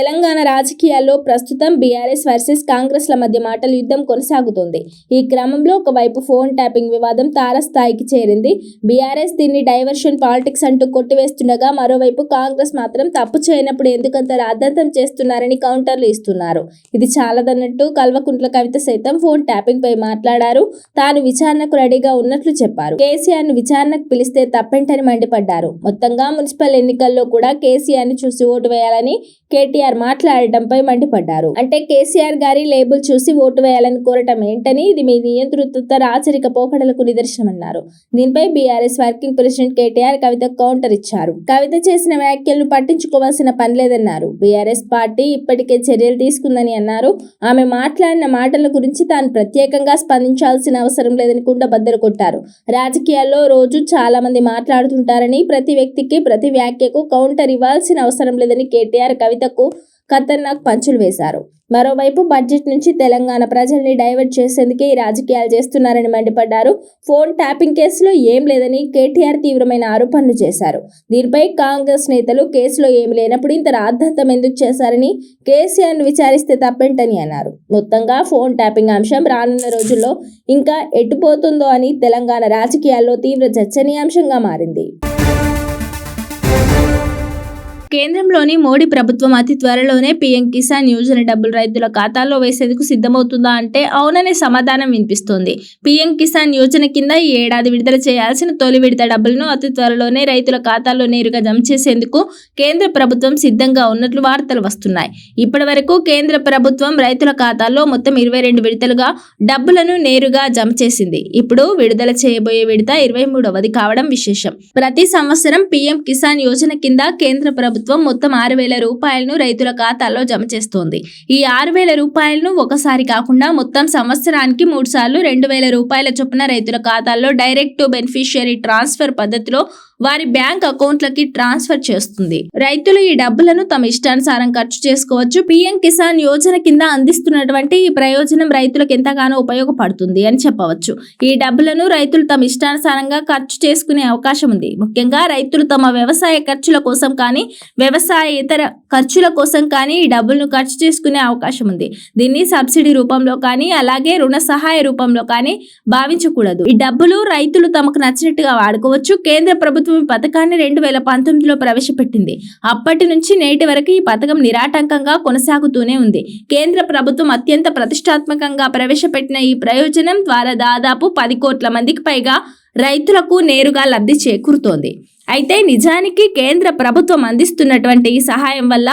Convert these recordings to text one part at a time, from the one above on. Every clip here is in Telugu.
తెలంగాణ రాజకీయాల్లో ప్రస్తుతం బీఆర్ఎస్ వర్సెస్ కాంగ్రెస్ ల మధ్య మాటల యుద్ధం కొనసాగుతోంది. ఈ క్రమంలో ఒకవైపు ఫోన్ ట్యాపింగ్ వివాదం తారస్థాయికి చేరింది. బీఆర్ఎస్ దీన్ని డైవర్షన్ పాలిటిక్స్ అంటూ కొట్టివేస్తుండగా మరోవైపు కాంగ్రెస్ మాత్రం తప్పు చేయనప్పుడు ఎందుకంత రాద్ధాంతం చేస్తున్నారని కౌంటర్లు ఇస్తున్నారు. ఇది చాలదన్నట్టు కల్వకుంట్ల కవిత సైతం ఫోన్ ట్యాపింగ్ పై మాట్లాడారు. తాను విచారణకు రెడీగా ఉన్నట్లు చెప్పారు. కేసీఆర్ను విచారణకు పిలిస్తే తప్పేంటని మండిపడ్డారు. మొత్తంగా మున్సిపల్ ఎన్నికల్లో కూడా కేసీఆర్ని చూసి ఓటు వేయాలని కేటీఆర్ మాట్లాడటంపై మండిపడ్డారు. అంటే కేసీఆర్ గారి లేబుల్ చూసి ఓటు వేయాలని కోరటం ఏంటని ఇది మీ నియంతృత్వ రాచరిక పోకడలకు నిదర్శనమన్నారు. దీనిపై BRS working president KTR Kavitha counter ఇచ్చారు. కవిత చేసిన వ్యాఖ్యలను పట్టించుకోవాల్సిన పని లేదన్నారు. బీఆర్ఎస్ పార్టీ ఇప్పటికే చర్యలు తీసుకుందని అన్నారు. ఆమె మాట్లాడిన మాటల గురించి తాను ప్రత్యేకంగా స్పందించాల్సిన అవసరం లేదని కూడా బద్దలు కొట్టారు. రాజకీయాల్లో రోజు చాలా మంది మాట్లాడుతుంటారని ప్రతి వ్యక్తికి ప్రతి వ్యాఖ్యకు కౌంటర్ ఇవ్వాల్సిన అవసరం లేదని కేటీఆర్ కవితకు ఖతర్నాక్ పంచులు వేశారు. మరోవైపు బడ్జెట్ నుంచి తెలంగాణ ప్రజల్ని డైవర్ట్ చేసేందుకే ఈ రాజకీయాలు చేస్తున్నారని మండిపడ్డారు. ఫోన్ ట్యాపింగ్ కేసులో ఏం లేదని కేటీఆర్ తీవ్రమైన ఆరోపణలు చేశారు. దీనిపై కాంగ్రెస్ నేతలు కేసులో ఏమి లేనప్పుడు ఇంత రాద్ధాంతం ఎందుకు చేశారని కేసీఆర్ను విచారిస్తే తప్పేంటని అన్నారు. మొత్తంగా ఫోన్ ట్యాపింగ్ అంశం రానున్న రోజుల్లో ఇంకా ఎటుపోతుందో అని తెలంగాణ రాజకీయాల్లో తీవ్ర చర్చనీయాంశంగా మారింది. కేంద్రంలోని మోడీ ప్రభుత్వం అతి త్వరలోనే పీఎం కిసాన్ యోజన డబ్బులు రైతుల ఖాతాల్లో వేసేందుకు సిద్ధమవుతుందా అంటే అవుననే సమాధానం వినిపిస్తోంది. పీఎం కిసాన్ యోజన కింద ఈ ఏడాది విడుదల చేయాల్సిన తొలి విడత డబ్బులను అతి త్వరలోనే రైతుల ఖాతాల్లో నేరుగా జమ చేసేందుకు కేంద్ర ప్రభుత్వం సిద్ధంగా ఉన్నట్లు వార్తలు వస్తున్నాయి. ఇప్పటి వరకు కేంద్ర ప్రభుత్వం రైతుల ఖాతాల్లో మొత్తం ఇరవై రెండు విడతలుగా డబ్బులను నేరుగా జమ చేసింది. ఇప్పుడు విడుదల చేయబోయే విడత ఇరవై మూడవది కావడం విశేషం. ప్రతి సంవత్సరం పీఎం కిసాన్ యోజన కింద కేంద్ర ప్రభుత్వం ప్రభుత్వం మొత్తం ఆరు వేల రూపాయలను రైతుల ఖాతాల్లో జమ చేస్తోంది. ఈ ఆరు వేల రూపాయలను ఒకసారి కాకుండా మొత్తం సంవత్సరానికి మూడు సార్లు రెండు వేల రూపాయల చొప్పున రైతుల ఖాతాల్లో డైరెక్ట్ టు బెనిఫిషియరీ ట్రాన్స్ఫర్ పద్ధతిలో వారి బ్యాంక్ అకౌంట్లకి ట్రాన్స్ఫర్ చేస్తుంది. రైతులు ఈ డబ్బులను తమ ఇష్టానుసారం ఖర్చు చేసుకోవచ్చు. పిఎం కిసాన్ యోజన కింద అందిస్తున్నటువంటి ఈ ప్రయోజనం రైతులకు ఎంతగానో ఉపయోగపడుతుంది అని చెప్పవచ్చు. ఈ డబ్బులను రైతులు తమ ఇష్టానుసారంగా ఖర్చు చేసుకునే అవకాశం ఉంది. ముఖ్యంగా రైతులు తమ వ్యవసాయ ఖర్చుల కోసం కానీ వ్యవసాయ ఇతర ఖర్చుల కోసం కానీ ఈ డబ్బులను ఖర్చు చేసుకునే అవకాశం ఉంది. దీన్ని సబ్సిడీ రూపంలో కానీ అలాగే రుణ సహాయ రూపంలో కానీ భావించకూడదు. ఈ డబ్బులు రైతులు తమకు నచ్చినట్టుగా వాడుకోవచ్చు. కేంద్ర ప్రభుత్వం ఈ పథకాన్ని రెండు వేల పంతొమ్మిదిలో ప్రవేశపెట్టింది. అప్పటి నుంచి నేటి వరకు ఈ పథకం నిరాటంకంగా కొనసాగుతూనే ఉంది. కేంద్ర ప్రభుత్వం అత్యంత ప్రతిష్టాత్మకంగా ప్రవేశపెట్టిన ఈ ప్రయోజనం ద్వారా దాదాపు పది కోట్ల మందికి పైగా రైతులకు నేరుగా లబ్ధి చేకూరుతోంది. అయితే నిజానికి కేంద్ర ప్రభుత్వం అందిస్తున్నటువంటి ఈ సహాయం వల్ల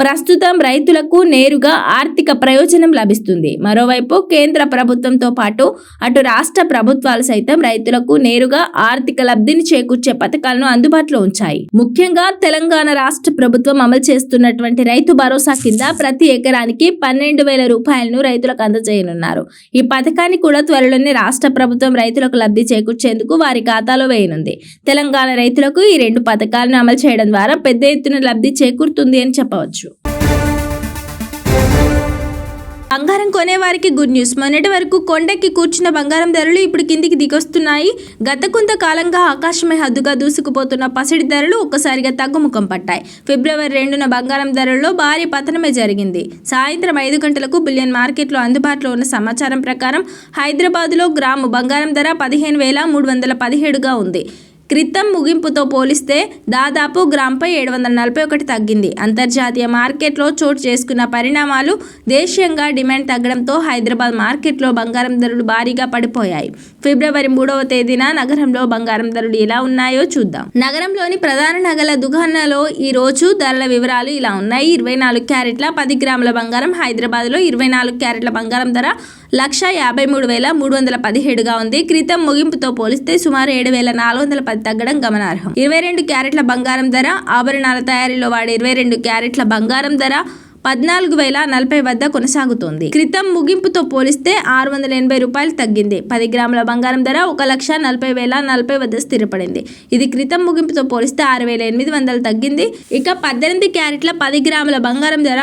ప్రస్తుతం రైతులకు నేరుగా ఆర్థిక ప్రయోజనం లభిస్తుంది. మరోవైపు కేంద్ర ప్రభుత్వంతో పాటు అటు రాష్ట్ర ప్రభుత్వాలు సైతం రైతులకు నేరుగా ఆర్థిక లబ్ధిని చేకూర్చే పథకాలను అందుబాటులో ఉంచాయి. ముఖ్యంగా తెలంగాణ రాష్ట్ర ప్రభుత్వం అమలు చేస్తున్నటువంటి రైతు భరోసా కింద ప్రతి ఎకరానికి పన్నెండు వేల రూపాయలను రైతులకు అందజేయనున్నారు. ఈ పథకాన్ని కూడా త్వరలోనే రాష్ట్ర ప్రభుత్వం రైతులకు లబ్ధి చేకూర్చేందుకు వారి ఖాతాలో వేయనుంది. తెలంగాణ రైతులకు ఈ రెండు పథకాలను అమలు చేయడం ద్వారా పెద్ద ఎత్తున లబ్ధి చేకూరుతుంది అని చెప్పవచ్చు. బంగారం కొనేవారికి గుడ్ న్యూస్. మొన్నటి వరకు కొండెక్కి కూర్చున్న బంగారం ధరలు ఇప్పుడు కిందికి దిగొస్తున్నాయి. గత కొంత కాలంగా ఆకాశమే హద్దుగా దూసుకుపోతున్న పసిడి ధరలు ఒక్కసారిగా తగ్గుముఖం పట్టాయి. ఫిబ్రవరి రెండున బంగారం ధరల్లో భారీ పతనమే జరిగింది. సాయంత్రం ఐదు గంటలకు బిలియన్ మార్కెట్లో అందుబాటులో ఉన్న సమాచారం ప్రకారం హైదరాబాద్లో గ్రాము బంగారం ధర పదిహేను వేల మూడు వందల పదిహేడుగా ఉంది. క్రితం ముగింపుతో పోలిస్తే దాదాపు గ్రాంపై ఏడు వందల నలభై ఒకటి తగ్గింది. అంతర్జాతీయ మార్కెట్లో చోటు చేసుకున్న పరిణామాలు దేశీయంగా డిమాండ్ తగ్గడంతో హైదరాబాద్ మార్కెట్లో బంగారం ధరలు భారీగా పడిపోయాయి. ఫిబ్రవరి మూడవ తేదీన నగరంలో బంగారం ధరలు ఎలా ఉన్నాయో చూద్దాం. నగరంలోని ప్రధాన నగల దుకాణాల్లో ఈ రోజు ధరల వివరాలు ఇలా ఉన్నాయి. ఇరవై నాలుగు క్యారెట్ల పది గ్రాముల బంగారం హైదరాబాద్లో ఇరవై నాలుగు క్యారెట్ల బంగారం ధర లక్ష యాభై మూడు వేల మూడు వందల పదిహేడుగా ఉంది. క్రితం ముగింపుతో పోలిస్తే సుమారు ఏడు వేల నాలుగు వందల పది తగ్గడం గమనార్హం. ఇరవై రెండు క్యారెట్ల బంగారం ధర ఆభరణాల తయారీలో వాడే ఇరవై రెండు క్యారెట్ల బంగారం ధర పద్నాలుగు వేల నలభై వద్ద కొనసాగుతోంది. క్రితం ముగింపుతో పోలిస్తే ఆరు వందల ఎనభై రూపాయలు తగ్గింది. పది గ్రాముల బంగారం ధర ఒక లక్ష నలభై వేల నలభై వద్ద స్థిరపడింది. ఇది క్రితం ముగింపుతో పోలిస్తే ఆరు వేల ఎనిమిది వందలు తగ్గింది. ఇక పద్దెనిమిది క్యారెట్ల పది గ్రాముల బంగారం ధర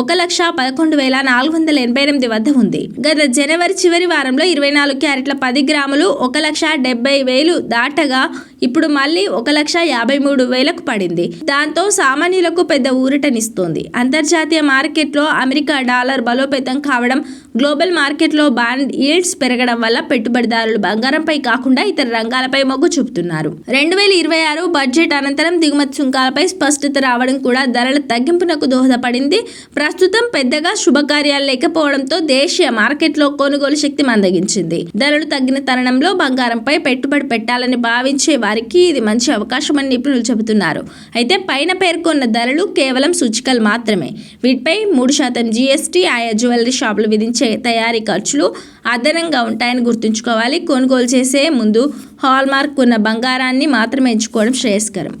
ఒక లక్ష పదకొండు వేల నాలుగు వందల ఎనభై ఎనిమిది వద్ద ఉంది. గత జనవరి చివరి వారంలో ఇరవై నాలుగు క్యారెట్ల పది గ్రాములు ఒక లక్ష డెబ్బై వేలు దాటగా ఇప్పుడు మళ్ళీ ఒక లక్ష యాభై మూడు వేలకు పడింది. దాంతో సామాన్యులకు పెద్ద ఊరటనిస్తోంది. అంతర్జాతీయ మార్కెట్లో అమెరికా డాలర్ బలోపేతం కావడం గ్లోబల్ మార్కెట్లో బాండ్ ఈల్డ్స్ పెరగడం వల్ల పెట్టుబడిదారులు బంగారంపై కాకుండా ఇతర రంగాలపై మొగ్గు చూపుతున్నారు. రెండు వేల ఇరవై ఆరు బడ్జెట్ అనంతరం దిగుమతి సుంకాలపై స్పష్టత రావడం కూడా ధరల తగ్గింపునకు దోహదపడింది. ప్రస్తుతం పెద్దగా శుభకార్యాలు లేకపోవడంతో దేశీయ మార్కెట్లో కొనుగోలు శక్తి మందగించింది. ధరలు తగ్గిన తరుణంలో బంగారంపై పెట్టుబడి పెట్టాలని భావించే వారికి ఇది మంచి అవకాశమని నిపుణులు చెబుతున్నారు. అయితే పైన పేర్కొన్న ధరలు కేవలం సూచికలు మాత్రమే. వీటిపై మూడు శాతం జీఎస్టీ ఆయా జ్యువెలరీ షాపులు విధించే తయారీ ఖర్చులు అదనంగా ఉంటాయని గుర్తుంచుకోవాలి. కొనుగోలు చేసే ముందు హాల్మార్క్ ఉన్న బంగారాన్ని మాత్రమే ఎంచుకోవడం శ్రేయస్కరం.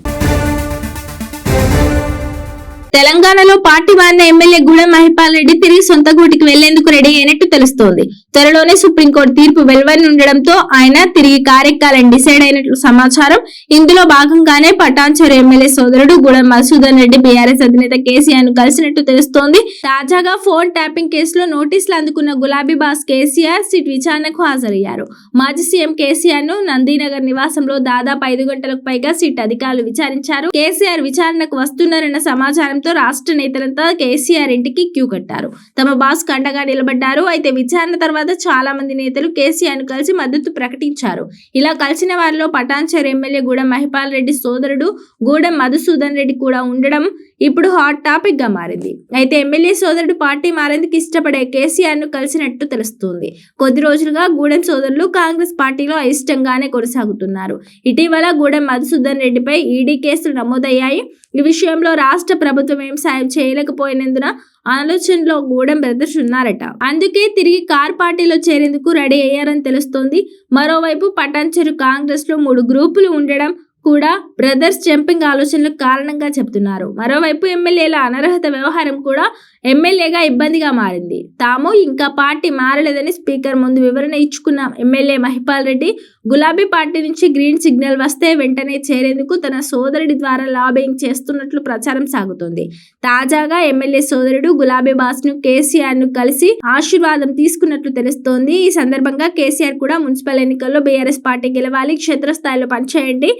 తెలంగాణలో పార్టీ మారిన ఎమ్మెల్యే గూడెం మహిపాల్ రెడ్డి తిరిగి సొంత గూటికి వెళ్ళేందుకు రెడీ అయినట్టు తెలుస్తోంది. త్వరలోనే సుప్రీంకోర్టు తీర్పు వెలువని ఉండడంతో ఆయన తిరిగి కారెక్కాలని డిసైడ్ అయినట్లు సమాచారం. ఇందులో భాగంగానే పటాన్చేరు ఎమ్మెల్యే సోదరుడు గూడెం మధుసూదన్ రెడ్డి బీఆర్ఎస్ అధినేత కేసీఆర్ను కలిసినట్టు తెలుస్తోంది. తాజాగా ఫోన్ ట్యాపింగ్ కేసులో నోటీసులు అందుకున్న గులాబీ బాస్ కేసీఆర్ సిట్ విచారణకు హాజరయ్యారు. మాజీ సీఎం కేసీఆర్ను నందీనగర్ నివాసంలో దాదాపు ఐదు గంటలకు పైగా సిట్ అధికారులు విచారించారు. కేసీఆర్ విచారణకు వస్తున్నారన్న సమాచారం సమాచారంతో రాష్ట్ర నేతలంతా కేసీఆర్ ఇంటికి క్యూ కట్టారు. తమ బాస్ కండగా నిలబడ్డారు. అయితే విచారణ తర్వాత చాలా మంది నేతలు కేసీఆర్ను కలిసి మద్దతు ప్రకటించారు. ఇలా కలిసిన వారిలో పటాన్చర్ ఎమ్మెల్యే గూడెం మహిపాల్ రెడ్డి సోదరుడు గూడెం మధుసూదన్ రెడ్డి కూడా ఉండడం ఇప్పుడు హాట్ టాపిక్గా మారింది. అయితే ఎమ్మెల్యే సోదరుడు పార్టీ మారేందుకు ఇష్టపడే కేసీఆర్ను కలిసినట్టు తెలుస్తుంది. కొద్ది రోజులుగా గూడెం సోదరులు కాంగ్రెస్ పార్టీలో అయిష్టంగానే కొనసాగుతున్నారు. ఇటీవల గూడెం మధుసూదన్ రెడ్డిపై ఈడీ కేసులు నమోదయ్యాయి. ఈ విషయంలో రాష్ట్ర ప్రభుత్వం ఏం సాయం చేయలేకపోయినందున ఆలోచనలో గూడెం బ్రదర్స్ ఉన్నారట. అందుకే తిరిగి కార్ పార్టీలో చేరేందుకు రెడీ అయ్యారని తెలుస్తోంది. మరోవైపు పటాన్చెరు కాంగ్రెస్లో మూడు గ్రూపులు ఉండడం కూడా బ్రదర్స్ జంపింగ్ ఆలోచనలకు కారణంగా చెప్తున్నారు మరోవైపు ఎమ్మెల్యేల అనర్హత వ్యవహారం కూడా ఎమ్మెల్యేగా ఇబ్బందిగా మారింది. తాము ఇంకా పార్టీ మారలేదని స్పీకర్ ముందు వివరణ ఇచ్చుకున్న ఎమ్మెల్యే మహిపాల్ రెడ్డి గులాబీ పార్టీ నుంచి గ్రీన్ సిగ్నల్ వస్తే వెంటనే చేరేందుకు తన సోదరుడి ద్వారా లాబింగ్ చేస్తున్నట్లు ప్రచారం సాగుతోంది. తాజాగా ఎమ్మెల్యే సోదరుడు గులాబీ బాస్ను కేసీఆర్ను కలిసి ఆశీర్వాదం తీసుకున్నట్లు తెలుస్తోంది. ఈ సందర్భంగా కేసీఆర్ కూడా మున్సిపల్ ఎన్నికల్లో బీఆర్ఎస్ పార్టీ గెలవాలి క్షేత్రస్థాయిలో పనిచేయండి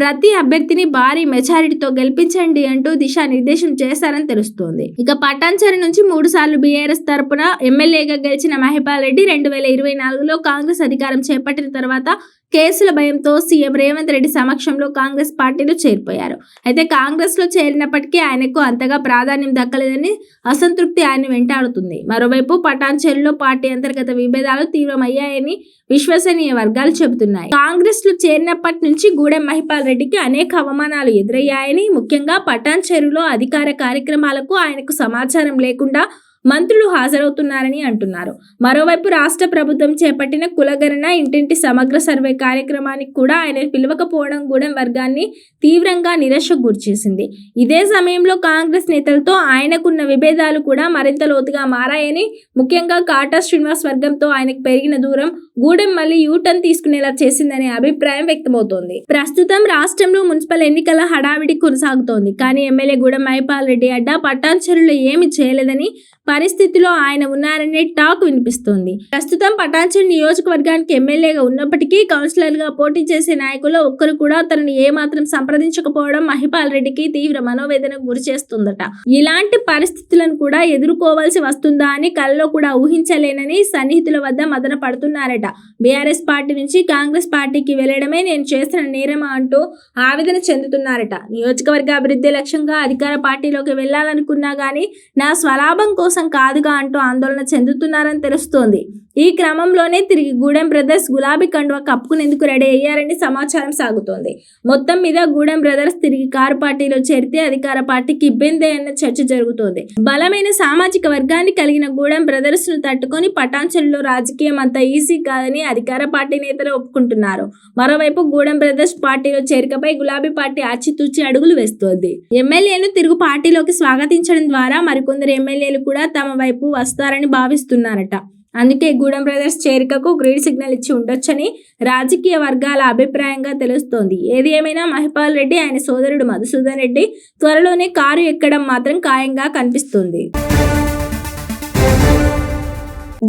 ప్రతి అభ్యర్థిని భారీ మెజారిటీతో గెలిపించండి అంటూ దిశానిర్దేశం చేశారని తెలుస్తోంది. ఇక పటాన్చెరు నుంచి మూడు సార్లు బీఆర్ఎస్ తరపున ఎమ్మెల్యేగా గెలిచిన మహిపాల్ రెడ్డి రెండు వేల ఇరవై నాలుగులో కాంగ్రెస్ అధికారం చేపట్టిన తర్వాత కేసుల భయంతో సీఎం రేవంత్ రెడ్డి సమక్షంలో కాంగ్రెస్ పార్టీలో చేరిపోయారు. అయితే కాంగ్రెస్లో చేరినప్పటికీ ఆయనకు అంతగా ప్రాధాన్యం దక్కలేదని అసంతృప్తి ఆయన వెంటాడుతుంది. మరోవైపు పటాన్చెరులో పార్టీ అంతర్గత విభేదాలు తీవ్రమయ్యాయని విశ్వసనీయ వర్గాలు చెబుతున్నాయి. కాంగ్రెస్లో చేరినప్పటి నుంచి గూడెం మహిపాల్ రెడ్డికి అనేక అవమానాలు ఎదురయ్యాయని ముఖ్యంగా పటాన్చెరులో అధికార కార్యక్రమాలకు ఆయనకు సమాచారం లేకుండా మంత్రులు హాజరవుతున్నారని అంటున్నారు. మరోవైపు రాష్ట్ర ప్రభుత్వం చేపట్టిన కులగణన ఇంటింటి సమగ్ర సర్వే కార్యక్రమానికి కూడా ఆయన పిలవకపోవడం గూడెం వర్గాన్ని తీవ్రంగా నిరాశకు గురిచేసింది. ఇదే సమయంలో కాంగ్రెస్ నేతలతో ఆయనకున్న విభేదాలు కూడా మరింత లోతుగా మారాయని ముఖ్యంగా కాటా శ్రీనివాస్ వర్గంతో ఆయనకు పెరిగిన దూరం గూడెం మళ్ళీ యూటర్న్ తీసుకునేలా చేసిందనే అభిప్రాయం వ్యక్తమవుతోంది. ప్రస్తుతం రాష్ట్రంలో మున్సిపల్ ఎన్నికల హడావిడి కొనసాగుతోంది. కానీ ఎమ్మెల్యే గూడెం మైపాల్ రెడ్డి అడ్డా పట్టాంచరులు ఏమి చేయలేదని పరిస్థితిలో ఆయన ఉన్నారనే టాక్ వినిపిస్తోంది. ప్రస్తుతం పటాన్చెరు నియోజకవర్గానికి ఎమ్మెల్యేగా ఉన్నప్పటికీ కౌన్సిలర్గా పోటీ చేసే నాయకుల్లో ఒక్కరు కూడా తనను ఏమాత్రం సంప్రదించకపోవడం మహిపాల్ రెడ్డికి తీవ్ర మనోవేదనకు గురి చేస్తుందట. ఇలాంటి పరిస్థితులను కూడా ఎదుర్కోవాల్సి వస్తుందా అని కల్లో కూడా ఊహించలేనని సన్నిహితుల వద్ద మదన పడుతున్నారట బీఆర్ఎస్ పార్టీ నుంచి కాంగ్రెస్ పార్టీకి వెళ్ళడమే నేను చేసిన నేరమా అంటూ ఆవేదన చెందుతున్నారట. నియోజకవర్గ అభివృద్ధి లక్ష్యంగా అధికార పార్టీలోకి వెళ్ళాలనుకున్నా గానీ నా స్వలాభం కోసం కాదుగా అంటూ ఆందోళన చెందుతున్నారని తెలుస్తోంది. ఈ క్రమంలోనే తిరిగి గూడెం బ్రదర్స్ గులాబీ కండువా కప్పుకునేందుకు రెడీ అయ్యారని సమాచారం సాగుతోంది. మొత్తం మీద గూడెం బ్రదర్స్ తిరిగి కారు పార్టీలో చేరితే అధికార పార్టీకి ఇబ్బందే అన్న చర్చ జరుగుతోంది. బలమైన సామాజిక వర్గాన్ని కలిగిన గూడెం బ్రదర్స్ను తట్టుకొని పటాంచల్లో రాజకీయం అంత ఈజీ కాదని అధికార పార్టీ నేతలు ఒప్పుకుంటున్నారు. మరోవైపు గూడెం బ్రదర్స్ పార్టీలో చేరికపై గులాబీ పార్టీ ఆచితూచి అడుగులు వేస్తోంది. ఎమ్మెల్యేను తిరుగు పార్టీలోకి స్వాగతించడం ద్వారా మరికొందరు ఎమ్మెల్యేలు కూడా తమ వైపు వస్తారని భావిస్తున్నారట. అందుకే గూడెం బ్రదర్స్ చేరికకు గ్రీన్ సిగ్నల్ ఇచ్చి ఉండొచ్చని రాజకీయ వర్గాల అభిప్రాయంగా తెలుస్తోంది. ఏది ఏమైనా మహిపాల్ రెడ్డి ఆయన సోదరుడు మధుసూదన్ రెడ్డి త్వరలోనే కారు ఎక్కడం మాత్రం ఖాయంగా కనిపిస్తుంది.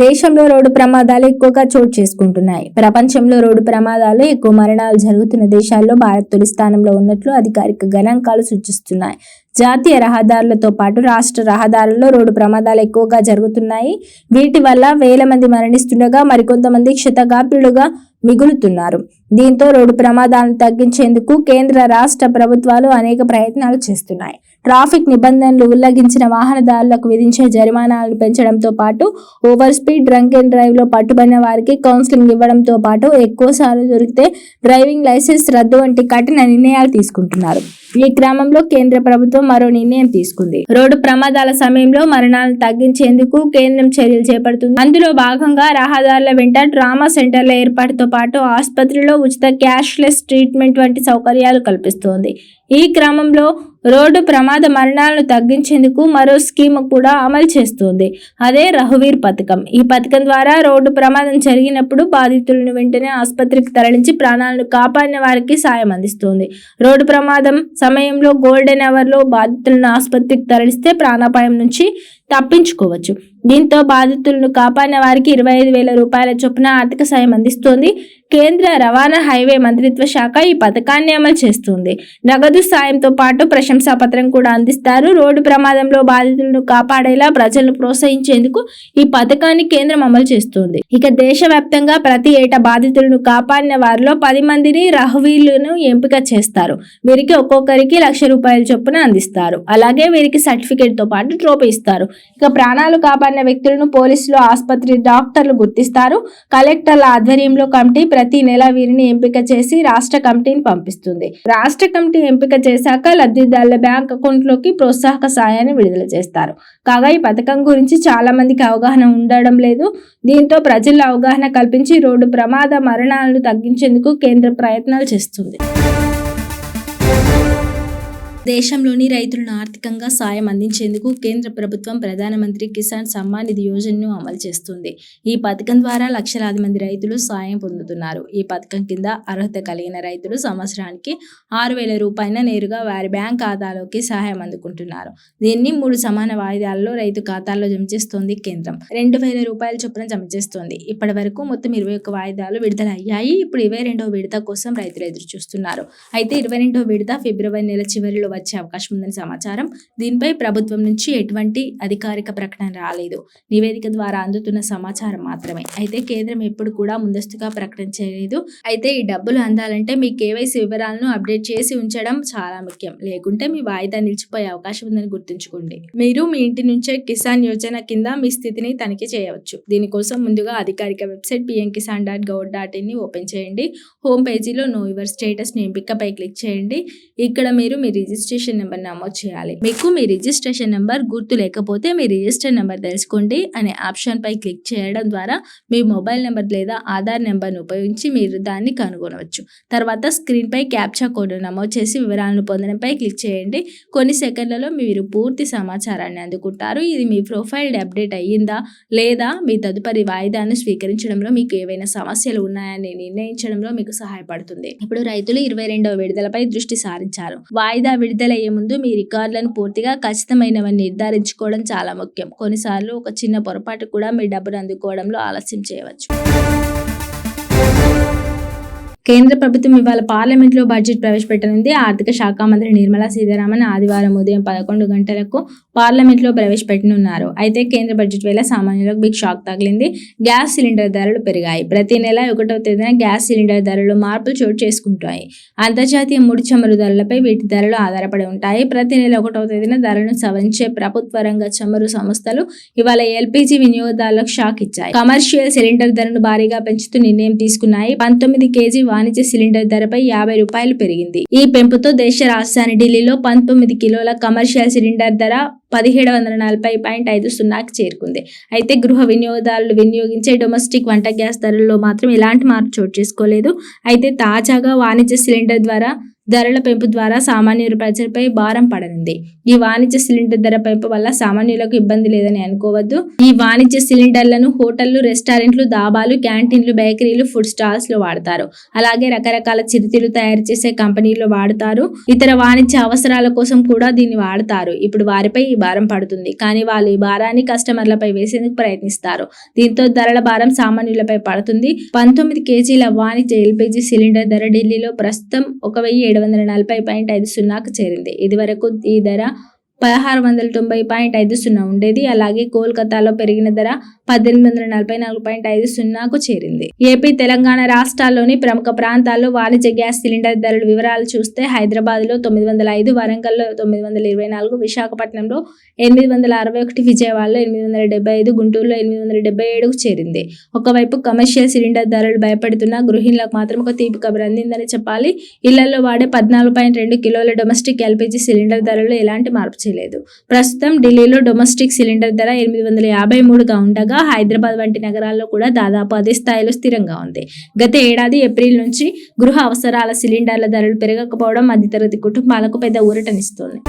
దేశంలో రోడ్డు ప్రమాదాలు ఎక్కువగా చోటు చేసుకుంటున్నాయి. ప్రపంచంలో రోడ్డు ప్రమాదాలు ఎక్కువ మరణాలు జరుగుతున్న దేశాల్లో భారత్ తొలి స్థానంలో ఉన్నట్లు అధికారిక గణాంకాలు సూచిస్తున్నాయి. జాతీయ రహదారులతో పాటు రాష్ట్ర రహదారుల్లో రోడ్డు ప్రమాదాలు ఎక్కువగా జరుగుతున్నాయి. వీటి వల్ల వేల మంది మరణిస్తుండగా మరికొంతమంది క్షతగాత్రులుగా మిగులుతున్నారు. దీంతో రోడ్డు ప్రమాదాలను తగ్గించేందుకు కేంద్ర రాష్ట్ర ప్రభుత్వాలు అనేక ప్రయత్నాలు చేస్తున్నాయి. ట్రాఫిక్ నిబంధనలు ఉల్లంఘించిన వాహనదారులకు విధించే జరిమానాలను పెంచడంతో పాటు ఓవర్ స్పీడ్ డ్రంక్ అండ్ డ్రైవ్లో పట్టుబడిన వారికి కౌన్సిలింగ్ ఇవ్వడంతో పాటు ఎక్కువ సార్లు దొరికితే డ్రైవింగ్ లైసెన్స్ రద్దు వంటి కఠిన నిర్ణయాలు తీసుకుంటున్నారు. ఈ క్రమంలో కేంద్ర ప్రభుత్వం మరో నిర్ణయం తీసుకుంది. రోడ్డు ప్రమాదాల సమయంలో మరణాలను తగ్గించేందుకు కేంద్రం చర్యలు చేపడుతుంది. అందులో భాగంగా రహదారుల వెంట ట్రామా సెంటర్ల ఏర్పాటుతో పాటు ఆసుపత్రిలో ఉచిత క్యాష్లెస్ ట్రీట్మెంట్ వంటి సౌకర్యాలు కల్పిస్తోంది. ఈ క్రమంలో రోడ్డు ప్రమాద మరణాలను తగ్గించేందుకు మరో స్కీమ్ కూడా అమలు చేస్తోంది. అదే రఘువీర్ పథకం. ఈ పథకం ద్వారా రోడ్డు ప్రమాదం జరిగినప్పుడు బాధితులను వెంటనే ఆసుపత్రికి తరలించి ప్రాణాలను కాపాడిన వారికి సాయం అందిస్తోంది. రోడ్డు ప్రమాదం సమయంలో గోల్డెన్ అవర్లో బాధితులను ఆసుపత్రికి తరలిస్తే ప్రాణాపాయం నుంచి తప్పించుకోవచ్చు. దీంతో బాధితులను కాపాడిన వారికి ఇరవై ఐదు వేల రూపాయల చొప్పున ఆర్థిక సాయం అందిస్తోంది. కేంద్ర రవాణా హైవే మంత్రిత్వ శాఖ ఈ పథకాన్ని అమలు చేస్తుంది. నగదు సాయంతో పాటు ప్రశంసా పత్రం కూడా అందిస్తారు. రోడ్డు ప్రమాదంలో బాధితులను కాపాడేలా ప్రజలను ప్రోత్సహించేందుకు ఈ పథకాన్ని కేంద్రం అమలు చేస్తుంది. ఇక దేశవ్యాప్తంగా ప్రతి ఏటా బాధితులను కాపాడిన వారిలో పది మందిని రహవీలను ఎంపిక చేస్తారు. వీరికి ఒక్కొక్కరికి లక్ష రూపాయల చొప్పున అందిస్తారు. అలాగే వీరికి సర్టిఫికేట్తో పాటు ట్రోఫీ ఇస్తారు. ఇక ప్రాణాలు కాపాడిన వ్యక్తులను పోలీసులు ఆసుపత్రి డాక్టర్లు గుర్తిస్తారు. కలెక్టర్ల ఆధ్వర్యంలో కమిటీ ప్రతి నెల వీరిని ఎంపిక చేసి రాష్ట్ర కమిటీని పంపిస్తుంది. రాష్ట్ర కమిటీ ఎంపిక చేశాక లబ్ధిదారుల బ్యాంక్ అకౌంట్లోకి ప్రోత్సాహక సాయాన్ని విడుదల చేస్తారు. కాగా ఈ పథకం గురించి చాలా మందికి అవగాహన ఉండడం లేదు. దీంతో ప్రజల్లో అవగాహన కల్పించి రోడ్డు ప్రమాద మరణాలను తగ్గించేందుకు కేంద్ర ప్రయత్నాలు చేస్తుంది. దేశంలోని రైతులను ఆర్థికంగా సాయం అందించేందుకు కేంద్ర ప్రభుత్వం ప్రధానమంత్రి కిసాన్ సమ్మాన్ నిధి యోజనను అమలు చేస్తుంది. ఈ పథకం ద్వారా లక్షలాది మంది రైతులు సాయం పొందుతున్నారు. ఈ పథకం కింద అర్హత కలిగిన రైతులు సంవత్సరానికి ఆరు వేల రూపాయల నేరుగా వారి బ్యాంక్ ఖాతాలోకి సహాయం అందుకుంటున్నారు. దీన్ని మూడు సమాన వాయిదాలలో రైతు ఖాతాల్లో జమ చేస్తోంది కేంద్రం. రెండు వేల రూపాయల చొప్పున జమ చేస్తోంది. ఇప్పటి వరకు మొత్తం ఇరవై ఒక్క వాయిదాలు విడుదలయ్యాయి. ఇప్పుడు ఇరవై రెండవ విడత కోసం రైతులు ఎదురు చూస్తున్నారు అయితే ఇరవై రెండవ విడత ఫిబ్రవరి నెల చివరిలో వచ్చే అవకాశం ఉందని సమాచారం. దీనిపై ప్రభుత్వం నుంచి ఎటువంటి అధికారిక ప్రకటన రాలేదు. నివేదిక ద్వారా అందుతున్న సమాచారం మాత్రమే. అయితే కేంద్రం ఎప్పుడు కూడా ముందస్తుగా ప్రకటన చేయలేదు అయితే ఈ డబ్బులు అందాలంటే మీ కేవైసీ వివరాలను అప్డేట్ చేసి ఉంచడం చాలా ముఖ్యం. లేకుంటే మీ వాయిదా నిలిచిపోయే అవకాశం ఉందని గుర్తుంచుకోండి. మీరు మీ ఇంటి నుంచే కిసాన్ యోజన కింద మీ స్థితిని తనిఖీ చేయవచ్చు. దీనికోసం ముందుగా అధికారిక website PM Kisan dot gov dot ఇన్ని ఓపెన్ చేయండి. హోమ్ పేజీలో నో యువర్ స్టేటస్ ఎంపికపై క్లిక్ చేయండి. ఇక్కడ మీరు మీ రిజిస్ట్రేషన్ నెంబర్ నమోదు చేయాలి. మీకు మీ రిజిస్ట్రేషన్ నెంబర్ గుర్తు లేకపోతే మీ రిజిస్టర్ నెంబర్ తెలుసుకోండి అనే ఆప్షన్ పై క్లిక్ చేయడం ద్వారా మీ మొబైల్ నెంబర్ లేదా ఆధార్ నెంబర్ను ఉపయోగించి మీరు దాన్ని కనుగొనవచ్చు. తర్వాత స్క్రీన్ పై క్యాప్చా కోడ్ నమోదు చేసి వివరాలను పొందడంపై క్లిక్ చేయండి. కొన్ని సెకండ్లలో మీరు పూర్తి సమాచారాన్ని అందుకుంటారు. ఇది మీ ప్రొఫైల్ అప్డేట్ అయ్యిందా లేదా మీ తదుపరి వాయిదాను స్వీకరించడంలో మీకు ఏవైనా సమస్యలు ఉన్నాయని నిర్ణయించడంలో మీకు సహాయపడుతుంది. ఇప్పుడు రైతులు ఇరవై రెండవ విడుదలపై దృష్టి సారించారు. వాయిదా విడుదలయ్యే ముందు మీ రికార్డులను పూర్తిగా ఖచ్చితమైనవని నిర్ధారించుకోవడం చాలా ముఖ్యం. కొన్నిసార్లు ఒక చిన్న పొరపాటు కూడా మీ డబ్బును అందుకోవడంలో ఆలస్యం చేయవచ్చు. కేంద్ర ప్రభుత్వం ఇవాళ పార్లమెంట్లో బడ్జెట్ ప్రవేశపెట్టనుంది. ఆర్థిక శాఖ మంత్రి నిర్మలా సీతారామన్ ఆదివారం ఉదయం పదకొండు గంటలకు పార్లమెంట్లో ప్రవేశపెట్టనున్నారు. అయితే కేంద్ర బడ్జెట్ వేళ సామాన్యులకు బిగ్ షాక్ తగిలింది. గ్యాస్ సిలిండర్ ధరలు పెరిగాయి. ప్రతి నెల ఒకటవ తేదీన గ్యాస్ సిలిండర్ ధరలు మార్పులు చోటు చేసుకుంటాయి. అంతర్జాతీయ ముడి చమురు ధరలపై వీటి ధరలు ఆధారపడి ఉంటాయి. ప్రతి నెల ఒకటవ తేదీన ధరలను సవరించే ప్రభుత్వ రంగ చమురు సంస్థలు ఇవాళ ఎల్పిజి వినియోగదారులకు షాక్ ఇచ్చాయి. కమర్షియల్ సిలిండర్ ధరను భారీగా పెంచుతూ నిర్ణయం తీసుకున్నాయి. పంతొమ్మిది కేజీ వాణిజ్య సిలిండర్ ధరపై యాభై రూపాయలు పెరిగింది. ఈ పెంపుతో దేశ రాజధాని ఢిల్లీలో పంతొమ్మిది కిలోల కమర్షియల్ సిలిండర్ ధర పదిహేడు వందల నలభై పాయింట్ ఐదు సున్నాకి చేరుకుంది. అయితే గృహ వినియోగదారులు వినియోగించే డొమెస్టిక్ వంట గ్యాస్ ధరల్లో మాత్రం ఎలాంటి మార్పు చోటు చేసుకోలేదు. అయితే తాజాగా వాణిజ్య సిలిండర్ ద్వారా ధరల పెంపు ద్వారా సామాన్యుల ప్రజలపై భారం పడనుంది. ఈ వాణిజ్య సిలిండర్ ధర పెంపు వల్ల సామాన్యులకు ఇబ్బంది లేదని అనుకోవద్దు. ఈ వాణిజ్య సిలిండర్లను హోటళ్ళు రెస్టారెంట్లు దాబాలు క్యాంటీన్లు బేకరీలు ఫుడ్ స్టాల్స్లో వాడతారు. అలాగే రకరకాల చిరుతిలు తయారు చేసే కంపెనీలు వాడతారు. ఇతర వాణిజ్య అవసరాల కోసం కూడా దీన్ని వాడతారు. ఇప్పుడు వారిపై ఈ భారం పడుతుంది. కానీ వాళ్ళు ఈ భారాన్ని కస్టమర్లపై వేసేందుకు ప్రయత్నిస్తారు. దీంతో ధరల భారం సామాన్యులపై పడుతుంది. పంతొమ్మిది కేజీల వాణిజ్య ఎల్పిజి సిలిండర్ ధర ఢిల్లీలో ప్రస్తుతం ఒక వెయ్యి రెండు వందల నలభై పాయింట్ ఐదు సున్నాకు చేరింది. ఇది వరకు ఈ ధర పదహారు వందల తొంభై పాయింట్ ఐదు సున్నా ఉండేది. అలాగే కోల్కతాలో పెరిగిన ధర పద్దెనిమిది వందల నలభై నాలుగు పాయింట్ ఐదు సున్నాకు చేరింది. ఏపీ తెలంగాణ రాష్ట్రాల్లోని ప్రముఖ ప్రాంతాల్లో వాణిజ్య గ్యాస్ సిలిండర్ ధరల వివరాలు చూస్తే హైదరాబాద్లో తొమ్మిది వందల ఐదు వరంగల్లో తొమ్మిది వందల ఇరవై నాలుగు విశాఖపట్నంలో ఎనిమిది వందల అరవై ఒకటి విజయవాడలో ఎనిమిది వందల డెబ్బై ఐదు గుంటూరులో ఎనిమిది వందల డెబ్బై ఏడుకు చేరింది. ఒకవైపు కమర్షియల్ సిలిండర్ ధరలు భయపడుతున్న గృహిణులకు మాత్రం ఒక తీపి కబురు అందిందని చెప్పాలి. ఇళ్ళలో వాడే పద్నాలుగు పాయింట్ రెండు కిలోల డొమెస్టిక్ ఎల్పిజి సిలిండర్ ధరలు ఎలాంటి మార్పు చేయలేదు ప్రస్తుతం ఢిల్లీలో డొమెస్టిక్ సిలిండర్ ధర ఎనిమిది వందల యాభై మూడుగా ఉండగా హైదరాబాద్ వంటి నగరాల్లో కూడా దాదాపు అదే స్థాయిలో స్థిరంగా ఉంది. గత ఏడాది ఏప్రిల్ నుంచి గృహ అవసరాల సిలిండర్ల ధరలు పెరగకపోవడం మధ్యతరగతి కుటుంబాలకు పెద్ద ఊరటనిస్తోంది.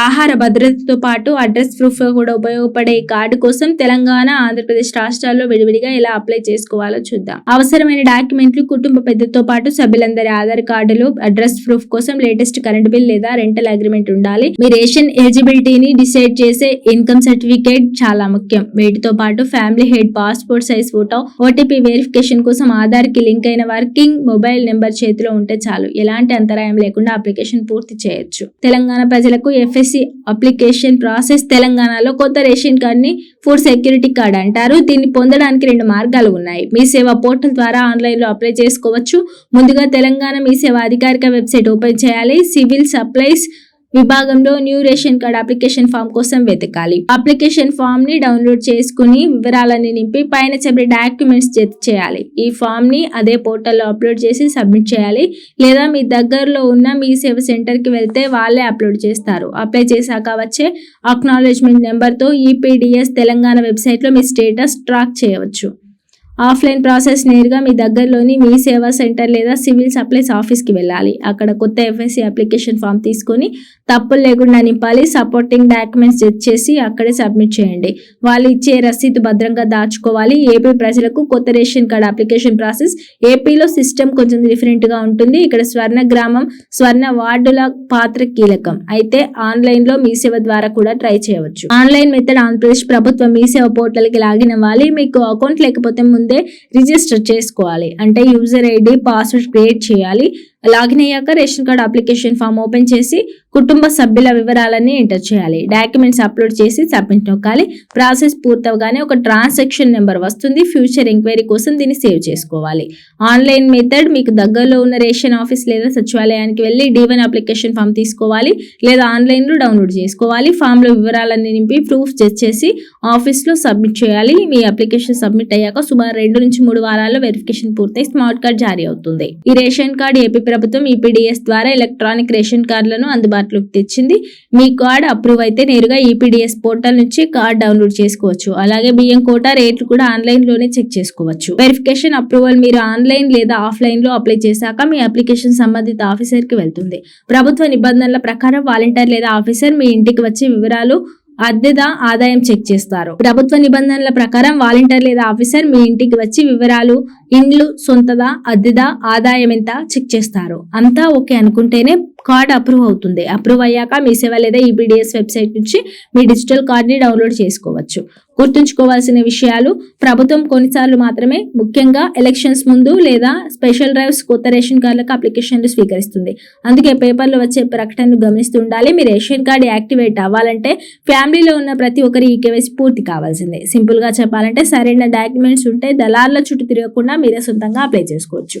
ఆహార భద్రతతో పాటు అడ్రస్ ప్రూఫ్ కూడా ఉపయోగపడే కార్డు కోసం తెలంగాణ ఆంధ్రప్రదేశ్ రాష్ట్రాల్లో విడివిడిగా ఎలా అప్లై చేసుకోవాలో చూద్దాం. అవసరమైన డాక్యుమెంట్లు కుటుంబ పెద్దతో పాటు సభ్యులందరి ఆధార్ కార్డులు అడ్రస్ ప్రూఫ్ కోసం లేటెస్ట్ కరెంట్ బిల్ లేదా రెంటల్ అగ్రిమెంట్ ఉండాలి. మీ రేషన్ ఎలిజిబిలిటీని డిసైడ్ చేసే ఇన్కమ్ సర్టిఫికేట్ చాలా ముఖ్యం. వీటితో పాటు family head passport size photo OTP verification కోసం ఆధార్కి లింక్ అయిన వర్కింగ్ మొబైల్ నెంబర్ చేతిలో ఉంటే చాలు. ఎలాంటి అంతరాయం లేకుండా అప్లికేషన్ పూర్తి చేయొచ్చు. తెలంగాణ ప్రజలకు ఆర్టీసీ అప్లికేషన్ ప్రాసెస్ తెలంగాణలో కొత్త రేషన్ కార్డ్ని ఫుడ్ సెక్యూరిటీ కార్డ్ అంటారు. దీన్ని పొందడానికి రెండు మార్గాలు ఉన్నాయి. మీ సేవ పోర్టల్ ద్వారా ఆన్లైన్లో అప్లై చేసుకోవచ్చు. ముందుగా తెలంగాణ మీ సేవ అధికారిక వెబ్సైట్ ఓపెన్ చేయాలి. సివిల్ సప్లైస్ విభాగంలో new ration card application form కోసం వెతకాలి. అప్లికేషన్ ఫామ్ని డౌన్లోడ్ చేసుకుని వివరాలని నింపి పైన చెప్పే డాక్యుమెంట్స్ జత చేయాలి. ఈ ఫామ్ని అదే పోర్టల్లో అప్లోడ్ చేసి సబ్మిట్ చేయాలి. లేదా మీ దగ్గరలో ఉన్న మీ సేవ సెంటర్కి వెళ్తే వాళ్ళే అప్లోడ్ చేస్తారు. అప్లై చేశాక వచ్చే అక్నాలెడ్జ్మెంట్ నెంబర్తో ఈపీడిఎస్ తెలంగాణ వెబ్సైట్లో మీ స్టేటస్ ట్రాక్ చేయవచ్చు. ఆఫ్లైన్ ప్రాసెస్ నేరుగా మీ దగ్గరలోని మీ సేవా సెంటర్ లేదా సివిల్ సప్లైస్ ఆఫీస్కి వెళ్ళాలి. అక్కడ కొత్త ఎఫ్ఎస్సి అప్లికేషన్ ఫామ్ తీసుకొని తప్పులు లేకుండా నింపాలి. సపోర్టింగ్ డాక్యుమెంట్స్ చెక్ చేసి అక్కడే సబ్మిట్ చేయండి. వాళ్ళు ఇచ్చే రసీదు భద్రంగా దాచుకోవాలి. ఏపీ ప్రజలకు కొత్త రేషన్ కార్డ్ అప్లికేషన్ ప్రాసెస్ ఏపీలో సిస్టమ్ కొంచెం డిఫరెంట్గా ఉంటుంది. ఇక్కడ స్వర్ణ గ్రామం స్వర్ణ వార్డుల పాత్ర కీలకం. అయితే ఆన్లైన్లో మీసేవ మీ సేవ ద్వారా కూడా ట్రై చేయవచ్చు. ఆన్లైన్ మెథడ్ ఆంధ్రప్రదేశ్ ప్రభుత్వం మీ సేవ పోర్టల్కి లాగిన్ అవ్వాలి. మీకు అకౌంట్ లేకపోతే ముందే రిజిస్టర్ చేసుకోవాలి. అంటే యూజర్ ఐడి పాస్వర్డ్ క్రియేట్ చేయాలి. లాగిన్ అయ్యాక ration card application form open చేసి కుటుంబ సభ్యుల వివరాలన్నీ ఎంటర్ చేయాలి. డాక్యుమెంట్స్ అప్లోడ్ చేసి సబ్మిట్ నొక్కాలి. ప్రాసెస్ పూర్తవగానే ఒక ట్రాన్సాక్షన్ నెంబర్ వస్తుంది. ఫ్యూచర్ ఎంక్వైరీ కోసం దీన్ని సేవ్ చేసుకోవాలి. ఆన్లైన్ మెథడ్ మీకు దగ్గరలో ఉన్న రేషన్ ఆఫీస్ లేదా సచివాలయానికి వెళ్ళి డీవన్ అప్లికేషన్ ఫామ్ తీసుకోవాలి లేదా ఆన్లైన్లో డౌన్లోడ్ చేసుకోవాలి. ఫామ్లో వివరాలన్నీ నింపి ప్రూఫ్ చెక్ చేసి ఆఫీస్లో సబ్మిట్ చేయాలి. మీ అప్లికేషన్ సబ్మిట్ అయ్యాక సుమారు రెండు నుంచి మూడు వారాల్లో వెరిఫికేషన్ పూర్తయి స్మార్ట్ కార్డ్ జారీ అవుతుంది. ఈ రేషన్ కార్డ్ ఏపీ ప్రభుత్వం ఈపీడీఎస్ ద్వారా ఎలక్ట్రానిక్ రేషన్ కార్డులను అందుబాటులోకి తెచ్చింది. మీ కార్డ్ అప్రూవ్ అయితే నేరుగా ఈపీడీఎస్ పోర్టల్ నుంచి కార్డ్ డౌన్లోడ్ చేసుకోవచ్చు. అలాగే బియ్యం కోటా రేట్లు కూడా ఆన్లైన్లోనే చెక్ చేసుకోవచ్చు. వెరిఫికేషన్ అప్రూవల్ మీరు ఆన్లైన్ లేదా ఆఫ్లైన్లో అప్లై చేశాక మీ అప్లికేషన్ సంబంధిత ఆఫీసర్కి వెళ్తుంది. ప్రభుత్వ నిబంధనల ప్రకారం వాలంటీర్ లేదా ఆఫీసర్ మీ ఇంటికి వచ్చి వివరాలు అద్దెదా ఆదాయం చెక్ చేస్తారు. ప్రభుత్వ నిబంధనల ప్రకారం వాలంటీర్ లేదా ఆఫీసర్ మీ ఇంటికి వచ్చి వివరాలు ఇండ్లు సొంతదా అద్దెదా ఆదాయం ఎంత చెక్ చేస్తారు. అంతా ఓకే అనుకుంటేనే కార్డ్ అప్రూవ్ అవుతుంది. అప్రూవ్ అయ్యాక మీ సేవ లేదా ఈపీడిఎస్ వెబ్సైట్ నుంచి మీ డిజిటల్ కార్డ్ని డౌన్లోడ్ చేసుకోవచ్చు. గుర్తుంచుకోవాల్సిన విషయాలు ప్రభుత్వం కొన్నిసార్లు మాత్రమే ముఖ్యంగా ఎలక్షన్స్ ముందు లేదా స్పెషల్ డ్రైవ్స్ కొత్త రేషన్ కార్డులకు అప్లికేషన్లు స్వీకరిస్తుంది. అందుకే పేపర్లో వచ్చే ప్రకటనను గమనిస్తూ ఉండాలి. మీ రేషన్ కార్డు యాక్టివేట్ అవ్వాలంటే ఫ్యామిలీలో ఉన్న ప్రతి ఒక్కరి ఈ కేవైసీ పూర్తి కావాల్సిందే. సింపుల్గా చెప్పాలంటే సరైన డాక్యుమెంట్స్ ఉంటే దళార్ల చుట్టూ తిరగకుండా మీరే సొంతంగా అప్లై చేసుకోవచ్చు.